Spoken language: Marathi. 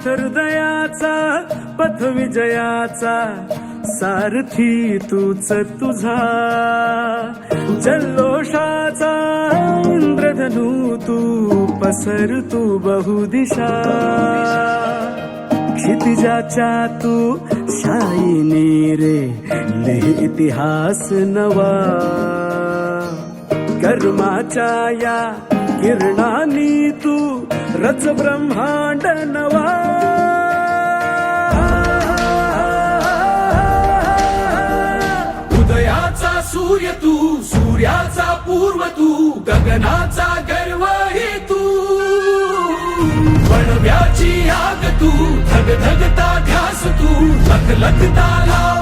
पथ हृदयाचा पथ विजयाचा सारथी तूच तुझा. जल्लोषाचा इंद्रधनू तू पसर तू बहुदिशा. क्षितिजाच्या तू शाईनी रे लिहि इतिहास नवा. कर्माच्या या किरणानी तू रच ब्रह्मांड नवा. उदयाचा सूर्य तू सूर्याचा पूर्व तू गगनाचा गर्व हे तू वणव्याची आग तू धग धगता ध्यास तू लख लखता लाव